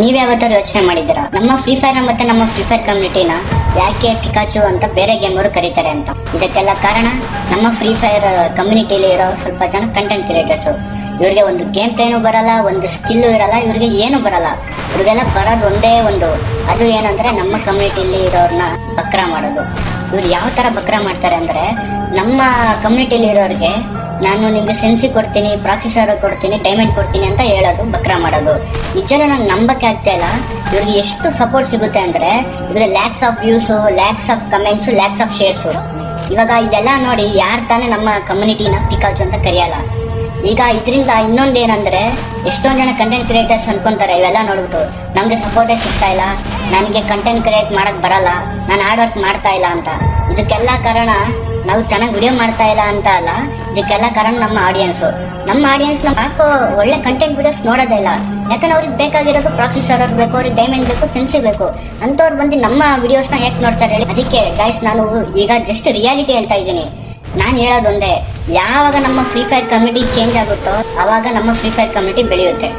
ನೀವ್ ಯಾವತ್ತಾರು ಯೋಚನೆ ಮಾಡಿದ್ದೀರಾ? ನಮ್ಮ ಫ್ರೀ ಫೈರ್ ಮತ್ತೆ ನಮ್ಮ ಫ್ರೀ ಫೈರ್ ಕಮ್ಯುನಿಟಿನ ಯಾಕೆ ಪಿಕಾಚು ಅಂತ ಬೇರೆ ಗೇಮರು ಕರೀತಾರೆ ಅಂತ. ಇದಕ್ಕೆಲ್ಲ ಕಾರಣ ನಮ್ಮ ಫ್ರೀ ಫೈರ್ ಕಮ್ಯುನಿಟಿಲಿ ಇರೋ ಸ್ವಲ್ಪ ಜನ ಕಂಟೆಂಟ್ ಕ್ರಿಯೇಟರ್ಸ್ ಇವ್ರಿಗೆ ಒಂದು ಗೇಮ್ ಪ್ಲೇನು ಬರಲ್ಲ, ಒಂದು ಸ್ಕಿಲ್ಲು ಇರಲ್ಲ, ಇವ್ರಿಗೆ ಏನು ಬರಲ್ಲ. ಇವ್ರಿಗೆಲ್ಲ ಬರೋದು ಒಂದೇ ಒಂದು. ಅದು ಏನಂದ್ರೆ ನಮ್ಮ ಕಮ್ಯುನಿಟಿಲಿ ಇರೋರ್ನ ಬಕ್ರ ಮಾಡೋದು. ಇವ್ರು ಯಾವ ತರ ಬಕ್ರ ಮಾಡ್ತಾರೆ ಅಂದ್ರೆ ನಮ್ಮ ಕಮ್ಯುನಿಟಿಲಿ ಇರೋರಿಗೆ ನಾನು ನಿಮ್ಗೆ ಸೆನ್ಸಿ ಕೊಡ್ತೀನಿ ಪ್ರಾಸೆಸರ್ ಕೊಡ್ತೀನಿ ಡೈಮಂಡ್ ಕೊಡ್ತೀನಿ ಅಂತ ಹೇಳೋದು ಬಕ್ರ ಮಾಡೋದು ನಿಜನ ನಂಗೆ ನಂಬಕ್ಕೆ ಆಗ್ತಾ ಇಲ್ಲ. ಇವ್ರಿಗೆ ಎಷ್ಟು ಸಪೋರ್ಟ್ ಸಿಗುತ್ತೆ ಅಂದ್ರೆ ಇವ್ರಿಗೆ lakhs of views lakhs of comments lakhs of shares ಇವಾಗ ಇದೆಲ್ಲ ನೋಡಿ ಯಾರು ತಾನೇ ನಮ್ಮ ಕಮ್ಯುನಿಟಿನ ಪಿಕಾಚು ಅಂತ ಕರೆಯಲ್ಲ. ಈಗ ಇದರಿಂದ ಇನ್ನೊಂದು ಏನಂದ್ರೆ ಎಷ್ಟೊಂದು ಜನ ಕಂಟೆಂಟ್ ಕ್ರಿಯೇಟರ್ಸ್ ಅನ್ಕೊಂತಾರೆ, ಇವೆಲ್ಲ ನೋಡ್ಬಿಟ್ಟು. ನಮ್ಗೆ ಸಪೋರ್ಟೇ ಸಿಗ್ತಾ ಇಲ್ಲ. ನನಗೆ ಕಂಟೆಂಟ್ ಕ್ರಿಯೇಟ್ ಮಾಡಕ್ ಬರಲ್ಲ. ನಾನು ಹಾರ್ಡ್ ವರ್ಕ್ ಮಾಡ್ತಾ ಇಲ್ಲ ಅಂತ. ಇದಕ್ಕೆಲ್ಲ ಕಾರಣ ನಾವು ಚೆನ್ನಾಗಿ ವಿಡಿಯೋ ಮಾಡ್ತಾ ಇಲ್ಲ ಅಂತ ಅಲ್ಲ, ಇದಕ್ಕೆಲ್ಲ ಕಾರಣ ನಮ್ಮ ಆಡಿಯನ್ಸ್ ನಮ್ಮ ಆಡಿಯನ್ಸ್ ಯಾಕೋ ಒಳ್ಳೆ ಕಂಟೆಂಟ್ ವಿಡಿಯೋಸ್ ನೋಡೋದೇ ಇಲ್ಲ. ಯಾಕಂದ್ರೆ ಅವ್ರಿಗೆ ಬೇಕಾಗಿರೋದು ಪ್ರಾಸೆಸರ್ ಬೇಕು, ಅವ್ರಿಗೆ ಡೈಮಂಡ್ ಬೇಕು ಸೆನ್ಸಿ ಬೇಕು. ಅಂತವ್ರು ಬಂದು ನಮ್ಮ ವಿಡಿಯೋಸ್ನ ಹೇಗೆ ನೋಡ್ತಾರೆ ಹೇಳಿ? ಅದಕ್ಕೆ ಗೈಸ್ ನಾನು ಈಗ ಜಸ್ಟ್ ರಿಯಾಲಿಟಿ ಹೇಳ್ತಾ ಇದ್ದೀನಿ. ನಾನು ಹೇಳೋದೊಂದೇ, ಯಾವಾಗ ನಮ್ಮ ಫ್ರೀ ಫೈರ್ ಕಮಿಟಿ ಚೇಂಜ್ ಆಗುತ್ತೋ, ಅವಾಗ ನಮ್ಮ ಫ್ರೀ ಫೈರ್ ಕಮಿಟಿ ಬೆಳೆಯುತ್ತೆ.